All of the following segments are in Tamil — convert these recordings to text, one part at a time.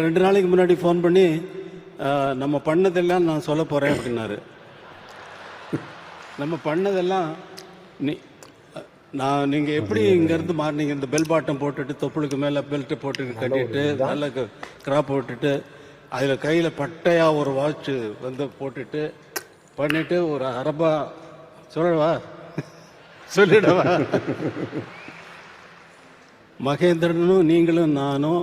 ரெண்டு நாளைக்கு முன்னாடி ஃபோன் பண்ணி நம்ம பண்ணதெல்லாம் நான் சொல்ல போகிறேன் அப்படின்னாரு. நம்ம பண்ணதெல்லாம் நீ நான் நீங்கள் எப்படி இங்கேருந்து மாறினீங்க? இந்த பெல் பாட்டம் போட்டுட்டு தொப்புளுக்கு மேலே பெல்ட்டு போட்டு கட்டிட்டு நல்ல கிராப் போட்டுட்டு அதில் கையில் பட்டையாக ஒரு வாட்ச் வந்து போட்டுட்டு பண்ணிட்டு ஒரு அரபா சொல்லவா? சொல்லிடவா? மகேந்திரனும் நீங்களும் நானும்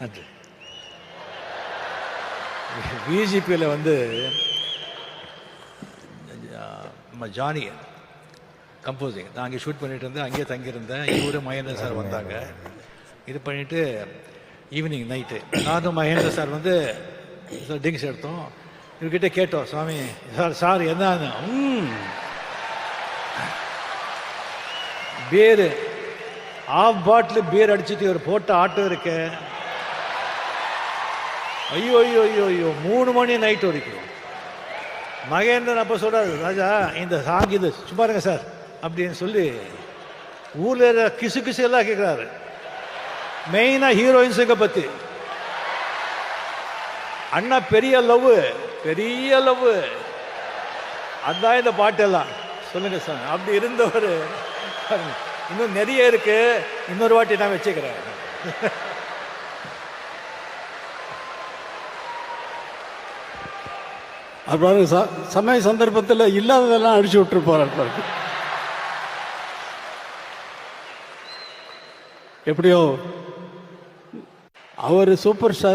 நன்றி பிஜேபியில் வந்து நம்ம ஜானி கம்போசிங் நான் அங்கே ஷூட் பண்ணிட்டு இருந்தேன் அங்கேயே தங்கியிருந்தேன். இவரு மகேந்திர சார் வந்தாங்க. இது பண்ணிட்டு ஈவினிங் நைட்டு நானும் மகேந்திர சார் வந்து ட்ரிங்க்ஸ் எடுத்தோம். இவர்கிட்ட கேட்டோம் சுவாமி சார் சார் என்ன ம் பீர் ஆஃப் பாட்டில் பீர் அடிச்சிட்டு ஒரு போட்ட ஆட்டம் இருக்கு. ஐயோ ஐயோ ஐயோ ஐயோ மூணு மணி நைட் வரைக்கும். மகேந்திரன் அப்போ சொல்கிறாரு ராஜா இந்த சாங் இது சும்மா இருங்க சார் அப்படின்னு சொல்லி ஊரில் இருக்கிற கிசு கிசு எல்லாம் கேட்குறாரு மெயினாக ஹீரோயின்ஸுங்க பற்றி அண்ணா பெரிய லவ் பெரிய லவ். அதான் இந்த பாட்டெல்லாம். சொல்லுங்க சார் அப்படி இருந்தவர். இன்னும் நிறைய இருக்கு இன்னொரு வாட்டி நான் வச்சுக்கிறேன் அப்புறம் ச- சமய சந்தர்ப்பத்தில் இல்லாததெல்லாம் அடிச்சு விட்டு போறாரு பாருங்க. எப்படியோ அவர் சூப்பர் ஸ்டார்